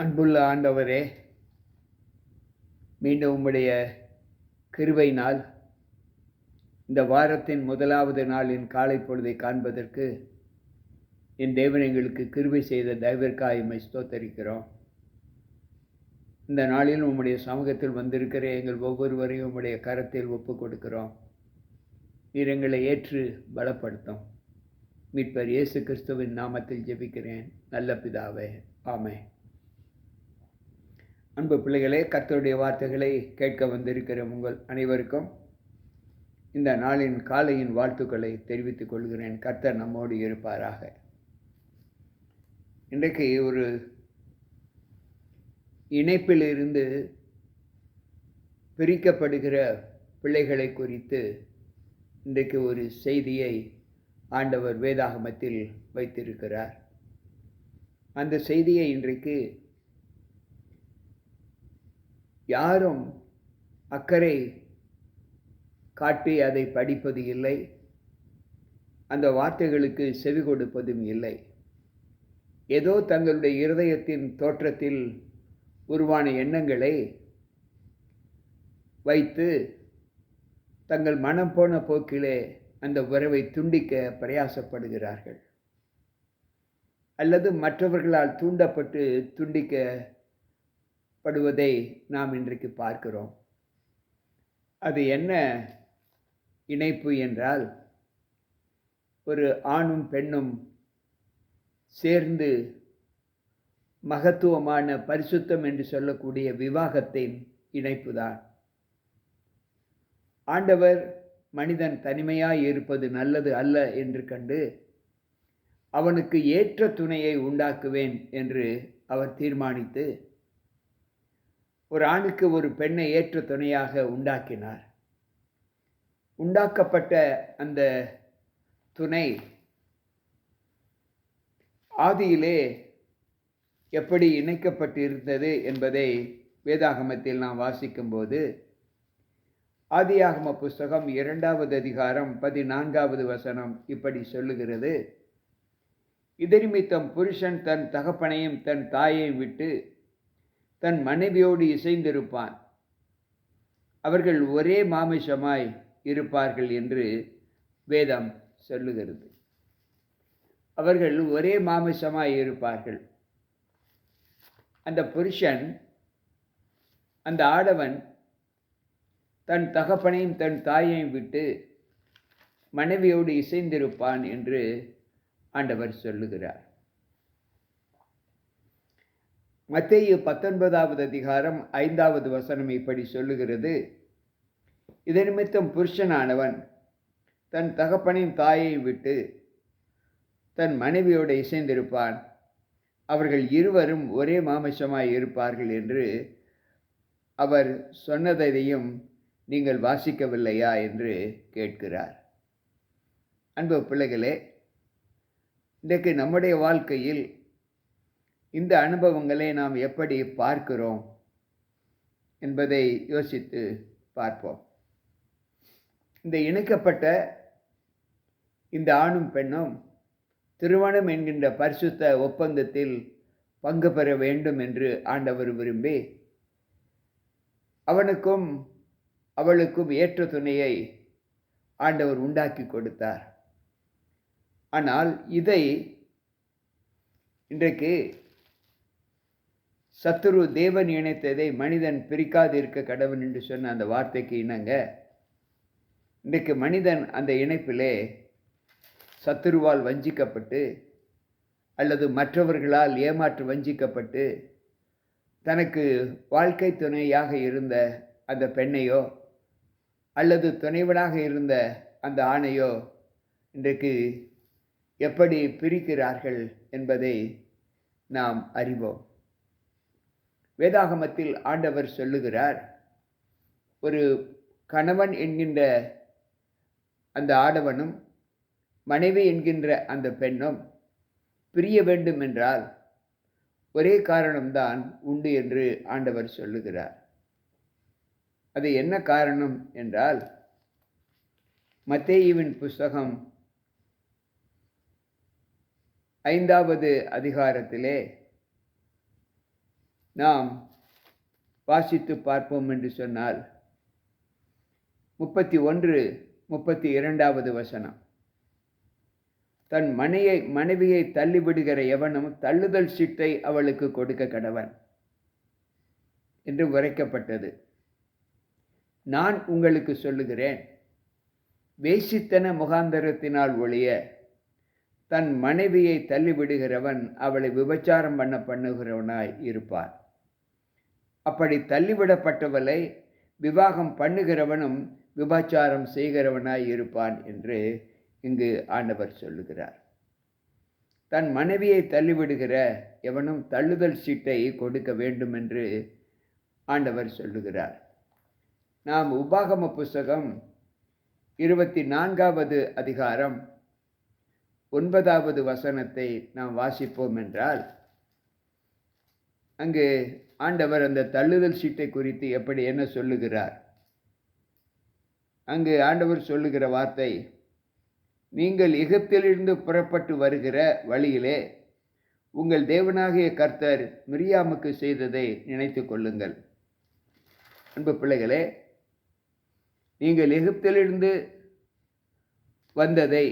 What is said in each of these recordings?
அன்புள்ள ஆண்டவரே மீண்டும் உம்முடைய கிருவை நாள் இந்த வாரத்தின் முதலாவது நாளின் காலை பொழுதை காண்பதற்கு என் தேவன் எங்களுக்கு கிருவை செய்த தயவிற்காக எம்மை ஸ்தோத்தரிக்கிறோம். இந்த நாளில் உம்முடைய சமூகத்தில் வந்திருக்கிற எங்கள் ஒவ்வொருவரையும் உம்முடைய கரத்தில் ஒப்பு கொடுக்கிறோம். நீர் எங்களை ஏற்று பலப்படுத்தும். மீட்பர் இயேசு கிறிஸ்துவின் நாமத்தில் ஜெபிக்கிறேன். நல்ல பிதாவே ஆமே அன்பு பிள்ளைகளே கர்த்தருடைய வார்த்தைகளை கேட்க வந்திருக்கிற உங்கள் அனைவருக்கும் இந்த நாளின் காலையின் வாழ்த்துக்களை தெரிவித்துக் கொள்கிறேன். கர்த்தர் நம்மோடு இருப்பாராக. இன்றைக்கு ஒரு இணைப்பிலிருந்து பிரிக்கப்படுகிற பிள்ளைகளை குறித்து இன்றைக்கு ஒரு செய்தியை ஆண்டவர் வேதாகமத்தில் வைத்திருக்கிறார். அந்த செய்தியை இன்றைக்கு யாரும் அக்கறை காட்டி அதை படிப்பது இல்லை. அந்த வார்த்தைகளுக்கு செவி கொடுப்பதும் இல்லை. ஏதோ தங்களுடைய இருதயத்தின் தோற்றத்தில் உருவான எண்ணங்களை வைத்து தங்கள் மனம் போன போக்கிலே அந்த உறவை துண்டிக்க பிரயாசப்படுகிறார்கள். அல்லது மற்றவர்களால் தூண்டப்பட்டு துண்டிக்க படுவதை நாம் இன்றைக்கு பார்க்கிறோம். அது என்ன இணைப்பு என்றால் ஒரு ஆணும் பெண்ணும் சேர்ந்து மகத்துவமான பரிசுத்தம் என்று சொல்லக்கூடிய விவாகத்தின் இணைப்புதான். ஆண்டவர் மனிதன் தனிமையாய் இருப்பது நல்லது அல்ல என்று கண்டு அவனுக்கு ஏற்ற துணையை உண்டாக்குவேன் என்று அவர் தீர்மானித்து ஒரு ஆணுக்கு ஒரு பெண்ணை ஏற்ற துணையாக உண்டாக்கினார். உண்டாக்கப்பட்ட அந்த துணை ஆதியிலே எப்படி இணைக்கப்பட்டிருந்தது என்பதை வேதாகமத்தில் நாம் வாசிக்கும்போது ஆதியாகம புஸ்தகம் இரண்டாவது அதிகாரம் பதினான்காவது வசனம் இப்படி சொல்லுகிறது. இதனிமித்தம் புருஷன் தன் தகப்பனையும் தன் தாயையும் விட்டு தன் மனைவியோடு இசைந்திருப்பான். அவர்கள் ஒரே மாமிசமாய் இருப்பார்கள் என்று வேதம் சொல்லுகிறது. அவர்கள் ஒரே மாமிசமாய் இருப்பார்கள். அந்த புருஷன் அந்த ஆடவன் தன் தகப்பனையும் தன் தாயையும் விட்டு மனைவியோடு இசைந்திருப்பான் என்று ஆண்டவர் சொல்லுகிறார். மத்திய பத்தொன்பதாவது அதிகாரம் ஐந்தாவது வசனம் இப்படி சொல்லுகிறது. இது நிமித்தம் புருஷனானவன் தன் தகப்பனின் தாயை விட்டு தன் மனைவியோடு இசைந்திருப்பான். அவர்கள் இருவரும் ஒரே மாமிசமாய் இருப்பார்கள் என்று அவர் சொன்னதையும் நீங்கள் வாசிக்கவில்லையா என்று கேட்கிறார். அன்பு பிள்ளைகளே இன்றைக்கு நம்முடைய வாழ்க்கையில் இந்த அனுபவங்களை நாம் எப்படி பார்க்கிறோம் என்பதை யோசித்து பார்ப்போம். இந்த இணைக்கப்பட்ட இந்த ஆணும் பெண்ணும் திருமணம் என்கின்ற பரிசுத்த ஒப்பந்தத்தில் பங்கு பெற வேண்டும் என்று ஆண்டவர் விரும்பி அவனுக்கும் அவளுக்கும் ஏற்ற துணையை ஆண்டவர் உண்டாக்கி கொடுத்தார். ஆனால் இதை இன்றைக்கு சத்துரு தேவன் இணைத்ததை மனிதன் பிரிக்காது இருக்க கடவுள் என்று சொன்ன அந்த வார்த்தைக்கு இணங்க இன்றைக்கு மனிதன் அந்த இணைப்பிலே சத்துருவால் வஞ்சிக்கப்பட்டு அல்லது மற்றவர்களால் ஏமாற்று வஞ்சிக்கப்பட்டு தனக்கு வாழ்க்கை துணையாக இருந்த அந்த பெண்ணையோ அல்லது துணைவனாக இருந்த அந்த ஆணையோ இன்றைக்கு எப்படி பிரிக்கிறார்கள் என்பதை நாம் அறிவோம். வேதாகமத்தில் ஆண்டவர் சொல்லுகிறார் ஒரு கணவன் என்கின்ற அந்த ஆடவனும் மனைவி என்கின்ற அந்த பெண்ணும் பிரிய வேண்டும் என்றால் ஒரே காரணம்தான் உண்டு என்று ஆண்டவர் சொல்லுகிறார். அது என்ன காரணம் என்றால் மத்தேயுவின் புஸ்தகம் ஐந்தாவது அதிகாரத்திலே நாம் வாசித்து பார்ப்போம் என்று சொன்னால் முப்பத்தி ஒன்று முப்பத்தி இரண்டாவது வசனம். தன் மனையை மனைவியை தள்ளிவிடுகிற எவனும் தள்ளுதல் சீட்டை அவளுக்கு கொடுக்க கடவன் என்று உரைக்கப்பட்டது. நான் உங்களுக்கு சொல்லுகிறேன் வேசித்தன முகாந்தரத்தினால் ஒழிய தன் மனைவியை தள்ளிவிடுகிறவன் அவளை விபச்சாரம் பண்ண பண்ணுகிறவனாய் இருப்பார் அப்படி தள்ளிவிடப்பட்டவளை விவாகம் பண்ணுகிறவனும் விபச்சாரம் செய்கிறவனாய் இருப்பான் என்று இங்கு ஆண்டவர் சொல்லுகிறார். தன் மனைவியை தள்ளிவிடுகிற எவனும் தள்ளுதல் சீட்டை கொடுக்க வேண்டும் என்று ஆண்டவர் சொல்லுகிறார். நாம் உபாகம புஸ்தகம் இருபத்தி நான்காவது அதிகாரம் ஒன்பதாவது வசனத்தை நாம் வாசிப்போம் என்றால் அங்கு ஆண்டவர் அந்த தள்ளுதல் சீட்டை குறித்து எப்படி என்ன சொல்லுகிறார்? அங்கு ஆண்டவர் சொல்லுகிற வார்த்தை நீங்கள் எகிப்திலிருந்து புறப்பட்டு வருகிற வழியிலே உங்கள் தேவனாகிய கர்த்தர் மிரியாமுக்கு செய்ததை நினைத்து கொள்ளுங்கள். அன்பு பிள்ளைகளே நீங்கள் எகிப்திலிருந்து வந்ததை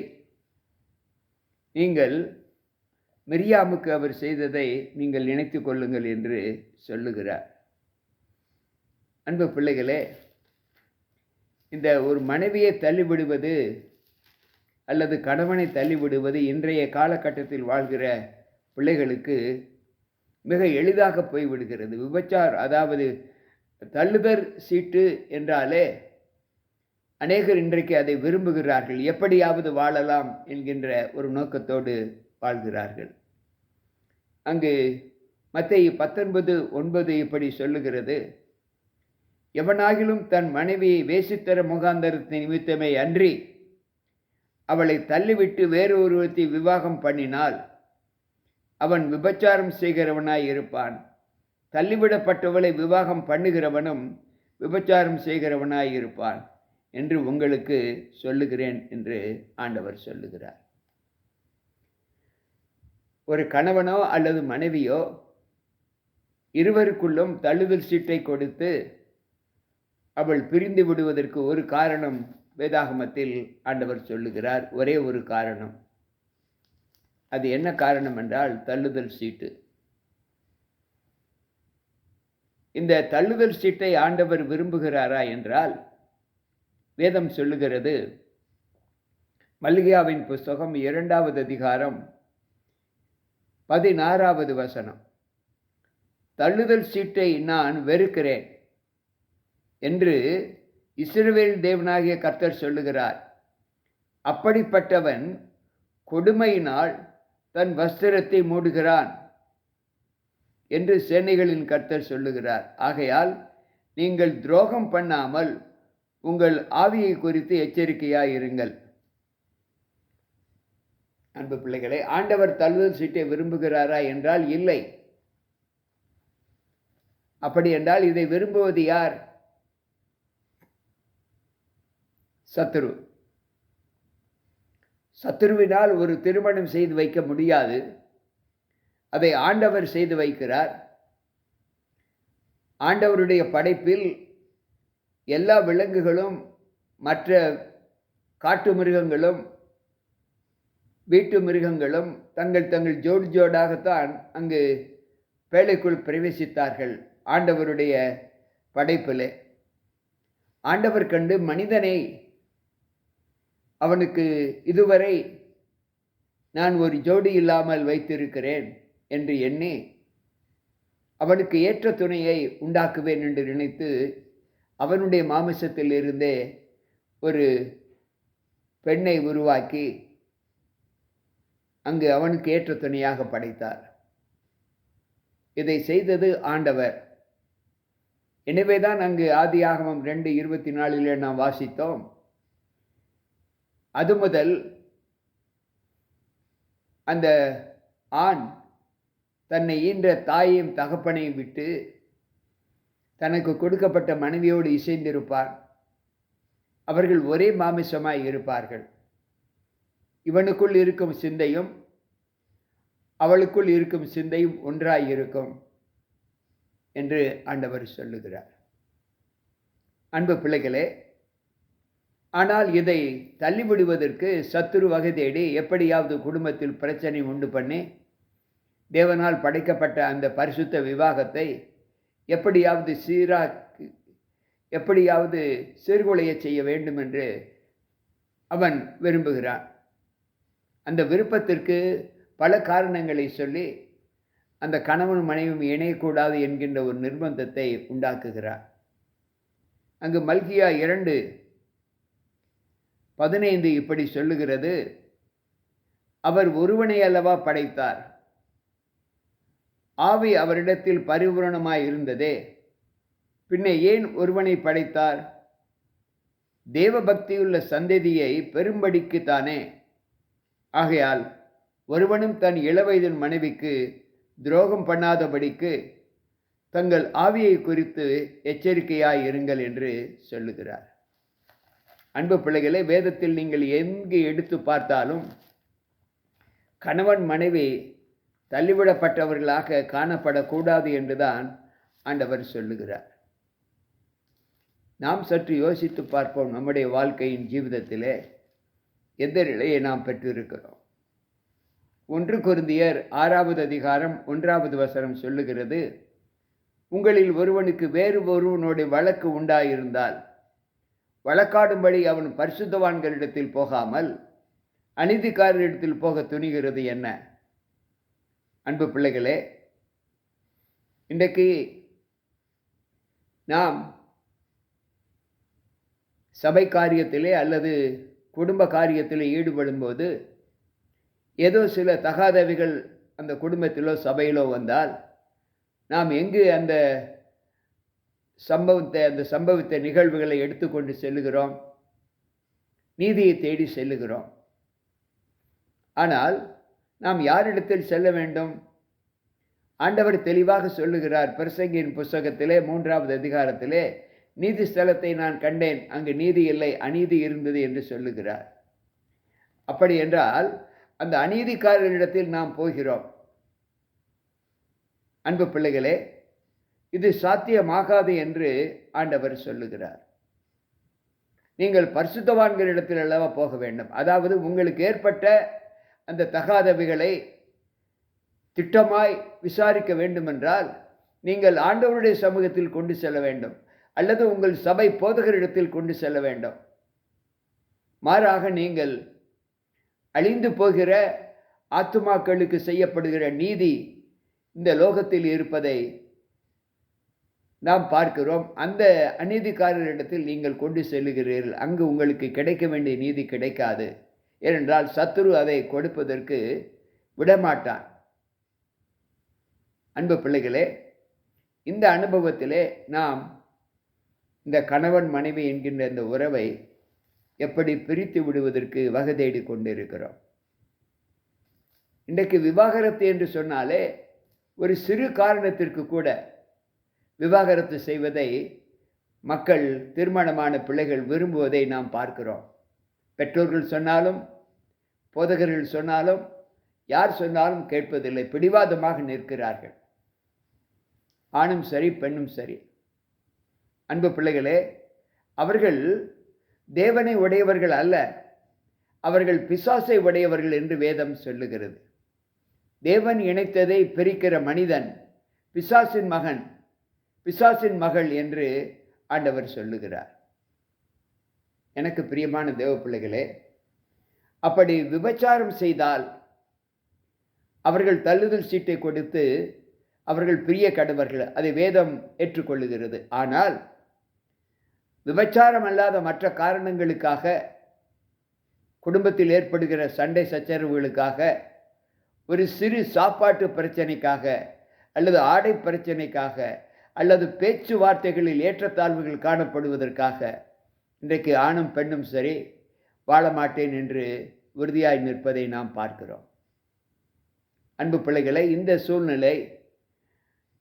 நீங்கள் மிரியாமுக்கு அவர் செய்ததை நீங்கள் நினைத்து கொள்ளுங்கள் என்று சொல்லுகிறார். அன்பு பிள்ளைகளே இந்த ஒரு மனைவியை தள்ளிவிடுவது அல்லது கணவனை தள்ளிவிடுவது இன்றைய காலகட்டத்தில் வாழ்கிற பிள்ளைகளுக்கு மிக எளிதாக போய்விடுகிறது. விபச்சார் அதாவது தள்ளுதர் சீட்டு என்றாலே அநேகர் இன்றைக்கு அதை விரும்புகிறார்கள். எப்படியாவது வாழலாம் என்கின்ற ஒரு நோக்கத்தோடு வாழ்கிறார்கள். அங்கு மத்திய பத்தொன்பது ஒன்பது இப்படி சொல்லுகிறது. எவனாகிலும் தன் மனைவியை வேசித்தர முகாந்தரத்தின் நிமித்தமே அன்றி அவளை தள்ளிவிட்டு வேறு ஒருவத்தை விவாகம் பண்ணினால் அவன் விபச்சாரம் செய்கிறவனாய் இருப்பான். தள்ளிவிடப்பட்டவளை விவாகம் பண்ணுகிறவனும் விபச்சாரம் செய்கிறவனாய் இருப்பான் என்று உங்களுக்கு சொல்லுகிறேன் என்று ஆண்டவர் சொல்லுகிறார். ஒரு கணவனோ அல்லது மனைவியோ இருவருக்குள்ளும் தள்ளுதல் சீட்டை கொடுத்து அவள் பிரிந்து விடுவதற்கு ஒரு காரணம் வேதாகமத்தில் ஆண்டவர் சொல்லுகிறார். ஒரே ஒரு காரணம். அது என்ன காரணம் என்றால் தள்ளுதல் சீட்டு. இந்த தள்ளுதல் சீட்டை ஆண்டவர் விரும்புகிறாரா என்றால் வேதம் சொல்லுகிறது. மல்லிகாவின் புஸ்தகம் இரண்டாவது அதிகாரம் பதினாறாவது வசனம். தள்ளுதல் சீட்டை நான் வெறுக்கிறேன் என்று இஸ்ரவேல் தேவனாகிய கர்த்தர் சொல்லுகிறார். அப்படிப்பட்டவன் கொடுமையினால் தன் வஸ்திரத்தை மூடுகிறான் என்று சேனைகளின் கர்த்தர் சொல்லுகிறார். ஆகையால் நீங்கள் துரோகம் பண்ணாமல் உங்கள் ஆவியை குறித்து எச்சரிக்கையாயிருங்கள். இருங்கள் அன்பு பிள்ளைகளை ஆண்டவர் தள்ளுதல் சீட்டை விரும்புகிறாரா என்றால் இல்லை. அப்படி என்றால் இதை விரும்புவது யார்? சத்துரு. சத்துருவினால் ஒரு திருமணம் செய்து வைக்க முடியாது. அதை ஆண்டவர் செய்து வைக்கிறார். ஆண்டவருடைய படைப்பில் எல்லா விலங்குகளும் மற்ற காட்டு மிருகங்களும் வீட்டு மிருகங்களும் தங்கள் தங்கள் ஜோடி ஜோடாகத்தான் அங்கு வேலைக்குள் பிரவேசித்தார்கள். ஆண்டவருடைய படைப்பிலே. ஆண்டவர் கண்டு மனிதனை அவனுக்கு இதுவரை நான் ஒரு ஜோடி இல்லாமல் வைத்திருக்கிறேன் என்று எண்ணி அவனுக்கு ஏற்ற துணையை உண்டாக்குவேன் என்று நினைத்து அவனுடைய மாமிசத்தில் இருந்தே ஒரு பெண்ணை உருவாக்கி அங்கு அவனுக்கு ஏற்ற துணையாக படைத்தார். இதை செய்தது ஆண்டவர். எனவேதான் அங்கு ஆதியாகமம் ரெண்டு இருபத்தி நாலில் நாம் வாசித்தோம். அது முதல் அந்த ஆண் தன்னை ஈன்ற தாயையும் தகப்பனையும் விட்டு தனக்கு கொடுக்கப்பட்ட மனைவியோடு இசைந்திருப்பார். அவர்கள் ஒரே மாமிசமாய் இருப்பார்கள். இவனுக்குள் இருக்கும் சிந்தையும் அவளுக்குள் இருக்கும் சிந்தையும் ஒன்றாய் இருக்கும் என்று ஆண்டவர் சொல்லுகிறார். அன்பு பிள்ளைகளே ஆனால் இதை தள்ளிவிடுவதற்கு சத்துரு வகை தேடி எப்படியாவது குடும்பத்தில் பிரச்சனை உண்டு பண்ணி தேவனால் படைக்கப்பட்ட அந்த பரிசுத்த விவாகத்தை எப்படியாவது சீரா எப்படியாவது சீர்குலைய செய்ய வேண்டும் என்று அவன் விரும்புகிறான். அந்த விருப்பத்திற்கு பல காரணங்களை சொல்லி அந்த கணவன் மனைவியும் இணையக்கூடாது என்கின்ற ஒரு நிர்பந்தத்தை உண்டாக்குகிறார். அங்கு மல்கியா இரண்டு பதினைந்து இப்படி சொல்லுகிறது. அவர் ஒருவனை அல்லவா படைத்தார்? ஆவி அவரிடத்தில் பரிபூரணமாய் இருந்ததே. பின்னே ஏன் ஒருவனை படைத்தார்? தேவபக்தியுள்ள சந்ததியை பெரும்படிக்குத்தானே ஆகையால் ஒருவனும் தன் இளவயதின் மனைவிக்கு துரோகம் பண்ணாதபடிக்கு தங்கள் ஆவியை குறித்து எச்சரிக்கையாய் இருங்கள் என்று சொல்லுகிறார். அன்பு பிள்ளைகளை வேதத்தில் நீங்கள் எங்கு எடுத்து பார்த்தாலும் கணவன் மனைவி தள்ளிவிடப்பட்டவர்களாக காணப்படக்கூடாது என்றுதான் ஆண்டவர் சொல்லுகிறார். நாம் சற்று யோசித்து பார்ப்போம் நம்முடைய வாழ்க்கையின் ஜீவிதத்திலே. எந்த நிலையை நாம் பெற்றிருக்கிறோம்? ஒன்று குருந்தியர் ஆறாவது அதிகாரம் ஒன்றாவது வசனம் சொல்லுகிறது உங்களில் ஒருவனுக்கு வேறு ஒருவனுடைய வழக்கு உண்டாயிருந்தால் வழக்காடும்படி அவன் பரிசுத்தவான்களிடத்தில் போகாமல் அநீதிக்காரரிடத்தில் போக துணிகிறது என்ன? அன்பு பிள்ளைகளே இன்றைக்கு நாம் சபை காரியத்திலே அல்லது குடும்ப காரியத்தில் ஈடுபடும்போது ஏதோ சில தகாதவைகள் அந்த குடும்பத்திலோ சபையிலோ வந்தால் நாம் எங்கு அந்த சம்பவத்தை அந்த சம்பவித்த நிகழ்வுகளை எடுத்துக்கொண்டு செல்லுகிறோம்? நீதியை தேடி செல்லுகிறோம். ஆனால் நாம் யாரிடத்தில் செல்ல வேண்டும்? ஆண்டவர் தெளிவாக சொல்லுகிறார் பிரசங்கியின் புஸ்தகத்திலே மூன்றாவது அதிகாரத்திலே நீதி ஸ்தலத்தை நான் கண்டேன். அங்கு நீதி இல்லை அநீதி இருந்தது என்று சொல்லுகிறார். அப்படி என்றால் அந்த அநீதிக்காரரிடத்தில் நாம் போகிறோம். அன்பு பிள்ளைகளே இது சாத்தியமாகாது என்று ஆண்டவர் சொல்லுகிறார். நீங்கள் பரிசுத்தவான்களிடத்தில் அல்லவா போக வேண்டும். அதாவது உங்களுக்கு ஏற்பட்ட அந்த தகாதவைகளை திட்டமாய் விசாரிக்க வேண்டுமென்றால் நீங்கள் ஆண்டவருடைய சமூகத்தில் கொண்டு செல்ல வேண்டும். அல்லது உங்கள் சபை போதகரிடத்தில் கொண்டு செல்ல வேண்டும். மாறாக நீங்கள் அழிந்து போகிற ஆத்துமாக்களுக்கு செய்யப்படுகிற நீதி இந்த லோகத்தில் இருப்பதை நாம் பார்க்கிறோம். அந்த அநீதிக்காரரிடத்தில் நீங்கள் கொண்டு செல்லுகிறீர்கள். அங்கு உங்களுக்கு கிடைக்க வேண்டிய நீதி கிடைக்காது. ஏனென்றால் சத்துரு அதை கொடுப்பதற்கு விடமாட்டான். அன்பு பிள்ளைகளே இந்த அனுபவத்திலே நாம் இந்த கணவன் மனைவி என்கின்ற இந்த உறவை எப்படி பிரித்து விடுவதற்கு வகை தேடி கொண்டிருக்கிறோம். இன்றைக்கு விவாகரத்து என்று சொன்னாலே ஒரு சிறு காரணத்திற்கு கூட விவாகரத்து செய்வதை மக்கள் திருமணமான பிள்ளைகள் விரும்புவதை நாம் பார்க்கிறோம். பெற்றோர்கள் சொன்னாலும் போதகர்கள் சொன்னாலும் யார் சொன்னாலும் கேட்பதில்லை. பிடிவாதமாக நிற்கிறார்கள். ஆணும் சரி பெண்ணும் சரி. அன்பு பிள்ளைகளே அவர்கள் தேவனை உடையவர்கள் அல்ல அவர்கள் பிசாசை உடையவர்கள் என்று வேதம் சொல்லுகிறது. தேவன் இணைத்ததை பிரிக்கிற மனிதன் பிசாசின் மகன் பிசாசின் மகள் என்று ஆண்டவர் சொல்லுகிறார். எனக்கு பிரியமான தேவ பிள்ளைகளே அப்படி விபச்சாரம் செய்தால் அவர்கள் தள்ளுதல் சீட்டை கொடுத்து அவர்கள் பிரிய கடவர்கள் அதை வேதம் ஏற்றுக்கொள்ளுகிறது. ஆனால் விபச்சாரம் அல்லாத மற்ற காரணங்களுக்காக குடும்பத்தில் ஏற்படுகிற சண்டை சச்சரவுகளுக்காக ஒரு சிறு சாப்பாட்டு பிரச்சனைக்காக அல்லது ஆடை பிரச்சனைக்காக அல்லது பேச்சுவார்த்தைகளில் ஏற்றத்தாழ்வுகள் காணப்படுவதற்காக இன்றைக்கு ஆணும் பெண்ணும் சரி வாழ மாட்டேன் என்று உறுதியாய் நிற்பதை நாம் பார்க்கிறோம். அன்பு பிள்ளைகளை இந்த சூழ்நிலை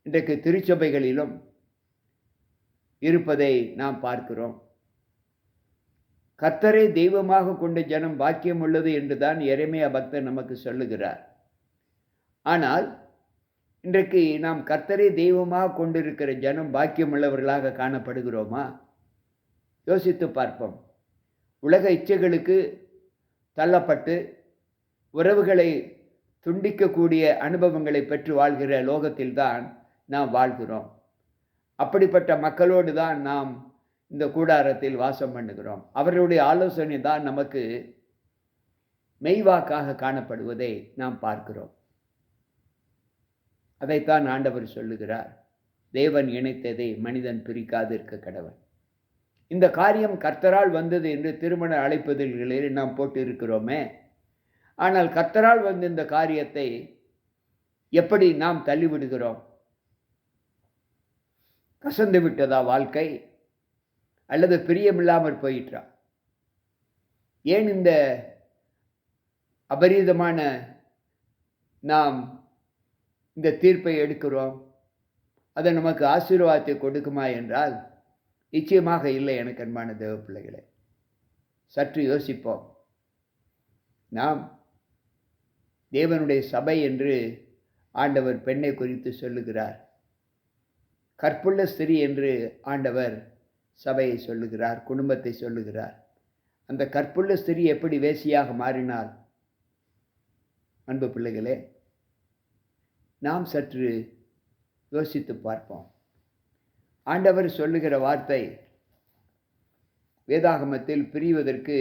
இன்றைக்கு திருச்சபைகளிலும் இருப்பதை நாம் பார்க்கிறோம். கத்தரை தெய்வமாக கொண்ட ஜனம் பாக்கியம் உள்ளது என்றுதான் எரேமியா பக்தர் நமக்கு சொல்லுகிறார். ஆனால் இன்றைக்கு நாம் கர்த்தரை தெய்வமாக கொண்டிருக்கிற ஜனம் பாக்கியமுள்ளவர்களாக காணப்படுகிறோமா? யோசித்து பார்ப்போம். உலக இச்சைகளுக்கு தள்ளப்பட்டு உறவுகளை துண்டிக்கக்கூடிய அனுபவங்களை பெற்று வாழ்கிற லோகத்தில்தான் நாம் வாழ்கிறோம். அப்படிப்பட்ட மக்களோடு தான் நாம் இந்த கூடாரத்தில் வாசம் பண்ணுகிறோம். அவர்களுடைய ஆலோசனை தான் நமக்கு மெய்வாக்காக காணப்படுவதை நாம் பார்க்கிறோம். அதைத்தான் ஆண்டவர் சொல்லுகிறார். தேவன் இணைத்ததை மனிதன் பிரிக்காது இருக்க கடவன். இந்த காரியம் கர்த்தரால் வந்தது என்று திருமண அழைப்பதில்களில் நாம் போட்டு இருக்கிறோமே ஆனால் கர்த்தரால் வந்த இந்த காரியத்தை எப்படி நாம் தள்ளிவிடுகிறோம்? கசந்து விட்டதா வாழ்க்கை? அல்லது பிரியமில்லாமல் போயிற்றா? ஏன் இந்த அபரீதமான நாம் இந்த தீர்ப்பை எடுக்கிறோம்? அது நமக்கு ஆசீர்வாதத்தை கொடுக்குமா என்றால் நிச்சயமாக இல்லை எனக்கு அன்பான தேவ பிள்ளைகளே சற்று யோசிப்போம். நாம் தேவனுடைய சபை என்று ஆண்டவர் பெண்ணை குறித்து சொல்லுகிறார். கற்புள்ள ஸ்திரீ என்று ஆண்டவர் சபையை சொல்லுகிறார் குடும்பத்தை சொல்லுகிறார். அந்த கற்புள்ள ஸ்திரீ எப்படி வேசியாக மாறினால்? அன்பு பிள்ளைகளே நாம் சற்று யோசித்து பார்ப்போம். ஆண்டவர் சொல்லுகிற வார்த்தை வேதாகமத்தில் பிரிவதற்கு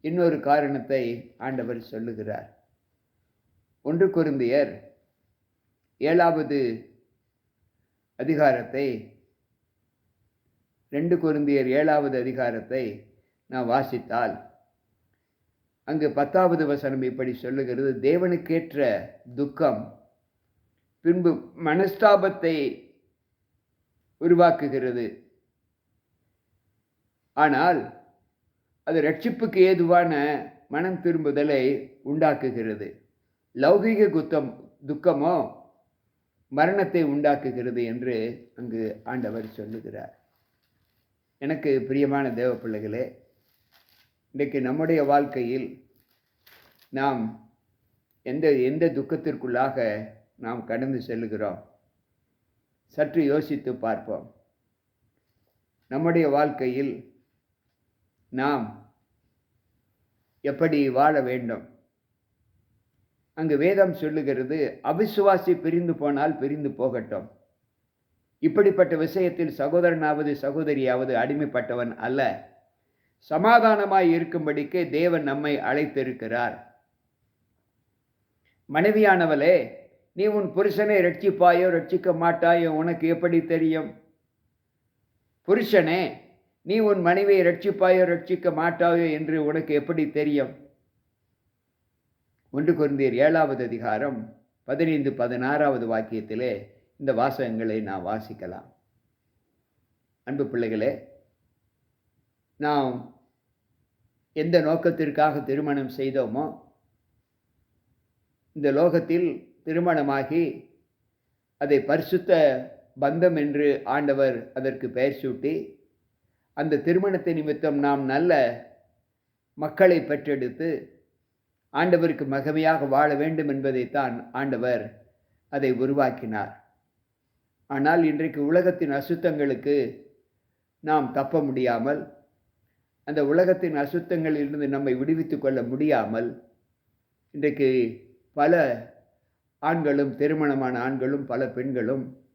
இன்னொரு காரணத்தை ஆண்டவர் சொல்லுகிறார். ஒன்று குருந்தியர் ஏழாவது அதிகாரத்தை ரெண்டு குருந்தியர் ஏழாவது அதிகாரத்தை நான் வாசித்தால் அங்கு பத்தாவது வசனம் இப்படி சொல்லுகிறது தேவனுக்கேற்ற துக்கம் பின்பு மனஸ்தாபத்தை உருவாக்குகிறது. ஆனால் அது ரட்சிப்புக்கு ஏதுவான மனம் திரும்புதலை உண்டாக்குகிறது. லௌகிக குத்தம் துக்கமோ மரணத்தை உண்டாக்குகிறது என்று அங்கு ஆண்டவர் சொல்லுகிறார். எனக்கு பிரியமான தேவ பிள்ளைகளே இன்றைக்கு நம்முடைய வாழ்க்கையில் நாம் எந்த எந்த துக்கத்திற்குள்ளாக நாம் கடந்து செல்லுகிறோம்? சற்று யோசித்து பார்ப்போம். நம்முடைய வாழ்க்கையில் நாம் எப்படி வாழ வேண்டும்? அங்கு வேதம் சொல்லுகிறது அவிசுவாசி பிரிந்து போனால் பிரிந்து போகட்டும். இப்படிப்பட்ட விஷயத்தில் சகோதரனாவது சகோதரியாவது அடிமைப்பட்டவன் அல்ல. சமாதானமாய் இருக்கும்படிக்கு தேவன் நம்மை அழைத்திருக்கிறார். மனைவியானவளே நீ உன் புருஷனை ரட்சிப்பாயோ ரட்சிக்க மாட்டாயோ உனக்கு எப்படி தெரியும்? புருஷனே நீ உன் மனைவியை ரட்சிப்பாயோ ரட்சிக்க மாட்டாயோ என்று உனக்கு எப்படி தெரியும்? ஒன்று குருந்தியர் ஏழாவது அதிகாரம் பதினைந்து பதினாறாவது வாக்கியத்திலே இந்த வாசகங்களை நாம் வாசிக்கலாம். அன்பு பிள்ளைகளே நாம் எந்த நோக்கத்திற்காக திருமணம் செய்தோமோ இந்த லோகத்தில் திருமணமாகி அதை பரிசுத்த பந்தம் என்று ஆண்டவர் அதற்கு பெயர் சூட்டி அந்த திருமணத்தை நிமித்தம் நாம் நல்ல மக்களை பெற்றெடுத்து ஆண்டவருக்கு மகமையாக வாழ வேண்டும் என்பதைத்தான் ஆண்டவர் அதை உருவாக்கினார். ஆனால் இன்றைக்கு உலகத்தின் அசுத்தங்களுக்கு நாம் தப்ப முடியாமல் அந்த உலகத்தின் அசுத்தங்களிலிருந்து நம்மை விடுவித்து கொள்ள முடியாமல் இன்றைக்கு பல ஆண்களும் திருமணமான ஆண்களும் பல பெண்களும்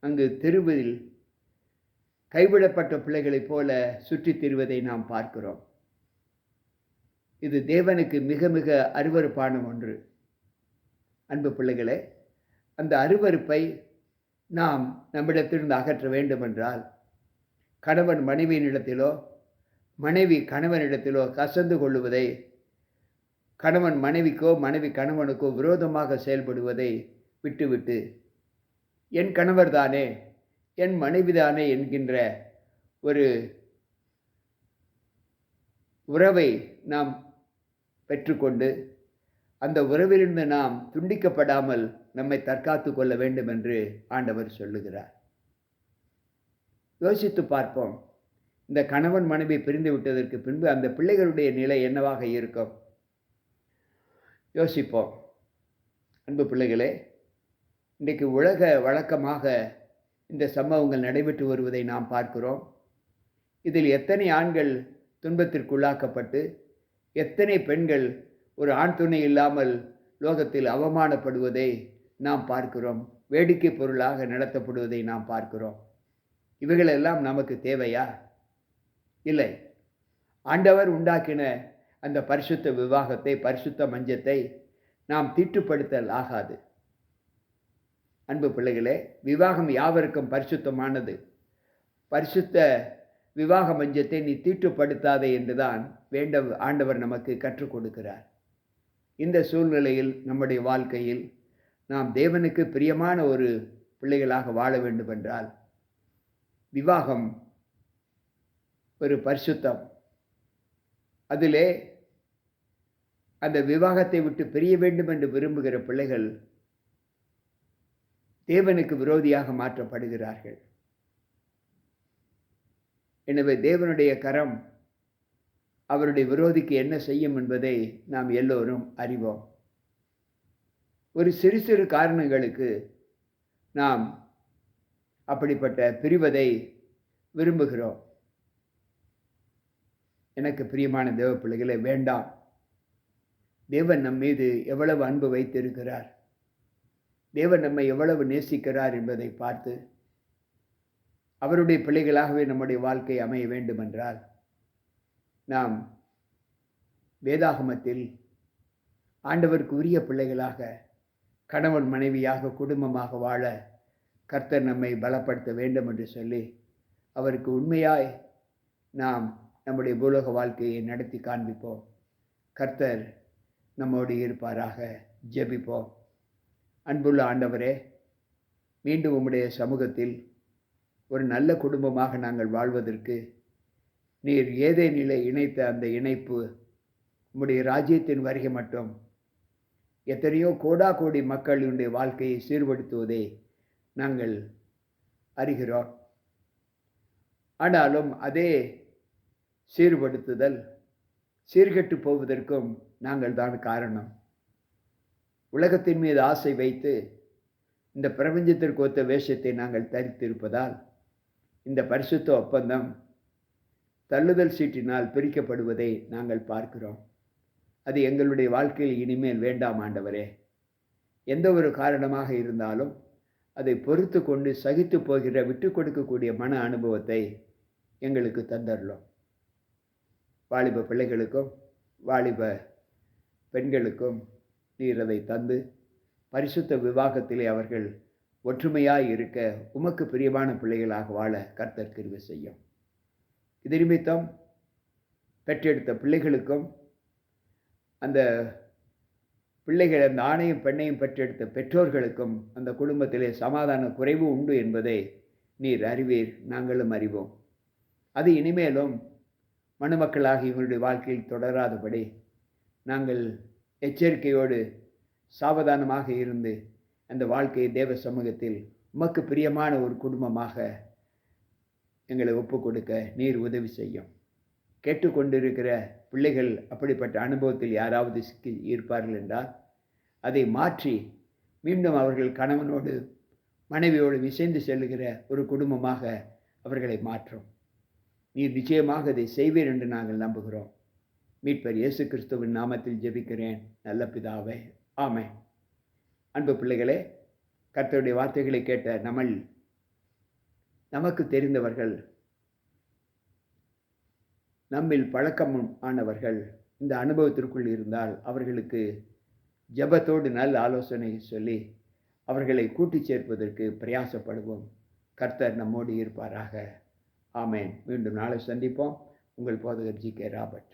அங்கு தெருவில் கைவிடப்பட்ட பிள்ளைகளைப் போல சுற்றித் திரிவதை நாம் பார்க்கிறோம். இது தேவனுக்கு மிக மிக அருவறுப்பான ஒன்று. அன்பு பிள்ளைகளே அந்த அருவறுப்பை நாம் நம்மிடத்திலிருந்து அகற்ற வேண்டுமென்றால் கணவன் மனைவியினிடத்திலோ மனைவி கணவனிடத்திலோ கசந்து கொள்ளுவதை கணவன் மனைவிக்கோ மனைவி கணவனுக்கோ விரோதமாக செயல்படுவதை விட்டுவிட்டு என் கணவர் தானே என் மனைவிதானே என்கின்ற ஒரு உறவை நாம் பெற்றுக்கொண்டு அந்த உறவிலிருந்து நாம் துண்டிக்கப்படாமல் நம்மை தற்காத்து கொள்ள வேண்டும் என்று ஆண்டவர் சொல்லுகிறார். யோசித்து பார்ப்போம். இந்த கணவன் மனைவி பிரிந்து விட்டதற்கு பின்பு அந்த பிள்ளைகளுடைய நிலை என்னவாக இருக்கும்? யோசிப்போம். அன்பு பிள்ளைகளே இன்றைக்கு உலக வழக்கமாக இந்த சம்பவங்கள் நடைபெற்று வருவதை நாம் பார்க்கிறோம். இதில் எத்தனை ஆண்கள் துன்பத்திற்குள்ளாக்கப்பட்டு எத்தனை பெண்கள் ஒரு ஆண் துணை இல்லாமல் லோகத்தில் அவமானப்படுவதை நாம் பார்க்கிறோம். வேடிக்கை பொருளாக நடத்தப்படுவதை நாம் பார்க்கிறோம். இவைகளெல்லாம் நமக்கு தேவையா? இல்லை. ஆண்டவர் உண்டாக்கின அந்த பரிசுத்த விவாகத்தை பரிசுத்த மஞ்சத்தை நாம் தீட்டுப்படுத்தல் ஆகாது. அன்பு பிள்ளைகளே விவாகம் யாவருக்கும் பரிசுத்தமானது? பரிசுத்த விவாக மஞ்சத்தை நீ தீட்டுப்படுத்தாதே என்றுதான் வேண்ட ஆண்டவர் நமக்கு கற்றுக் கொடுக்கிறார். இந்த சூழ்நிலையில் நம்முடைய வாழ்க்கையில் நாம் தேவனுக்கு பிரியமான ஒரு பிள்ளைகளாக வாழ வேண்டுமென்றால் விவாகம் ஒரு பரிசுத்தம். அதிலே அந்த விவாகத்தை விட்டு பிரிய வேண்டும் என்று விரும்புகிற பிள்ளைகள் தேவனுக்கு விரோதியாக மாற்றப்படுகிறார்கள். எனவே தேவனுடைய கரம் அவருடைய விரோதிக்கு என்ன செய்யும் என்பதை நாம் எல்லோரும் அறிவோம். ஒரு சிறு சிறு காரணங்களுக்கு நாம் அப்படிப்பட்ட பிரிவதை விரும்புகிறோம். எனக்கு பிரியமான தேவ பிள்ளைகளை வேண்டாம். தேவன் நம் மீது எவ்வளவு அன்பு வைத்திருக்கிறார். தேவன் நம்மை எவ்வளவு நேசிக்கிறார் என்பதை பார்த்து அவருடைய பிள்ளைகளாகவே நம்முடைய வாழ்க்கை அமைய வேண்டுமென்றால் நாம் வேதாகமத்தில் ஆண்டவருக்கு உரிய பிள்ளைகளாக கணவன் மனைவியாக குடும்பமாக வாழ கர்த்தர் நம்மை பலப்படுத்த வேண்டும் என்று சொல்லி அவருக்கு உண்மையாய் நாம் நம்முடைய பூலோக வாழ்க்கையை நடத்தி காண்பிப்போம். கர்த்தர் நம்மோடு இருப்பாராக ஜெபிப்போம். அன்புள்ள ஆண்டவரே மீண்டும் உம்முடைய சமூகத்தில் ஒரு நல்ல குடும்பமாக நாங்கள் வாழ்வதற்கு நீர் ஏதே நிலை இணைத்த அந்த இணைப்பு உம்முடைய ராஜ்யத்தின் வருகை மட்டும். எத்தனையோ கோடா கோடி மக்களுடைய வாழ்க்கையை சீர்படுத்துவதை நாங்கள் அறிகிறோம். ஆனாலும் அதே சீர்படுத்துதல் சீர்கெட்டு போவதற்கும் நாங்கள் தான் காரணம். உலகத்தின் மீது ஆசை வைத்து இந்த பிரபஞ்சத்திற்கு ஒத்த வேஷத்தை நாங்கள் தரித்திருப்பதால் இந்த பரிசுத்த ஒப்பந்தம் தள்ளுதல் சீட்டினால் பிரிக்கப்படுவதை நாங்கள் பார்க்கிறோம். அது எங்களுடைய வாழ்க்கையில் இனிமேல் வேண்டாம் ஆண்டவரே. எந்த ஒரு காரணமாக இருந்தாலும் அதை பொறுத்து கொண்டு சகித்து போகிற விட்டு கொடுக்கக்கூடிய மன அனுபவத்தை எங்களுக்கு தந்தரலாம் வாலிப பிள்ளைகளுக்கும் வாலிப பெண்களுக்கும் நீர் அதை தந்து பரிசுத்த விவாகத்திலே அவர்கள் ஒற்றுமையாய் இருக்க உமக்கு பிரியமான பிள்ளைகளாக வாழ கர்த்தர் கிருவை செய்யும். இது நிமித்தம் பெற்றெடுத்த பிள்ளைகளுக்கும் அந்த பிள்ளைகள் அந்த ஆணையும் பெண்ணையும் பெற்றெடுத்த பெற்றோர்களுக்கும் அந்த குடும்பத்திலே சமாதான குறைவு உண்டு என்பதை நீர் அறிவீர் நாங்களும் அறிவோம். அது இனிமேலும் மணமக்களாகி இவங்களுடைய வாழ்க்கையில் தொடராதபடி நாங்கள் எச்சரிக்கையோடு சாவதானமாக இருந்து அந்த வாழ்க்கையை தேவ சமூகத்தில் உமக்கு பிரியமான ஒரு குடும்பமாக எங்களை ஒப்பு கொடுக்க நீர் உதவி செய்யும். கேட்டுக்கொண்டிருக்கிற பிள்ளைகள் அப்படிப்பட்ட அனுபவத்தில் யாராவது சிக்கி இருப்பார்கள் என்றால் அதை மாற்றி மீண்டும் அவர்கள் கணவனோடு மனைவியோடு இசைந்து செல்லுகிற ஒரு குடும்பமாக அவர்களை மாற்றும். நீர் நிச்சயமாக அதை செய்வீர் என்று நாங்கள் நம்புகிறோம். மீட்பர் இயேசு கிறிஸ்துவின் நாமத்தில் ஜெபிக்கிறேன். நல்ல பிதாவே. ஆமை அன்பு பிள்ளைகளே கர்த்தருடைய வார்த்தைகளை கேட்ட நம்மள் நமக்கு தெரிந்தவர்கள் நம்மில் பழக்கம் ஆனவர்கள் இந்த அனுபவத்திற்குள் இருந்தால் அவர்களுக்கு ஜபத்தோடு நல்ல ஆலோசனை சொல்லி அவர்களை கூட்டிச் சேர்ப்பதற்கு பிரயாசப்படுவோம். கர்த்தர் நம்மோடு இருப்பாராக. ஆமேன். மீண்டும் நாளை சந்திப்போம். உங்கள் போதகர் ஜி கே ராபர்ட்.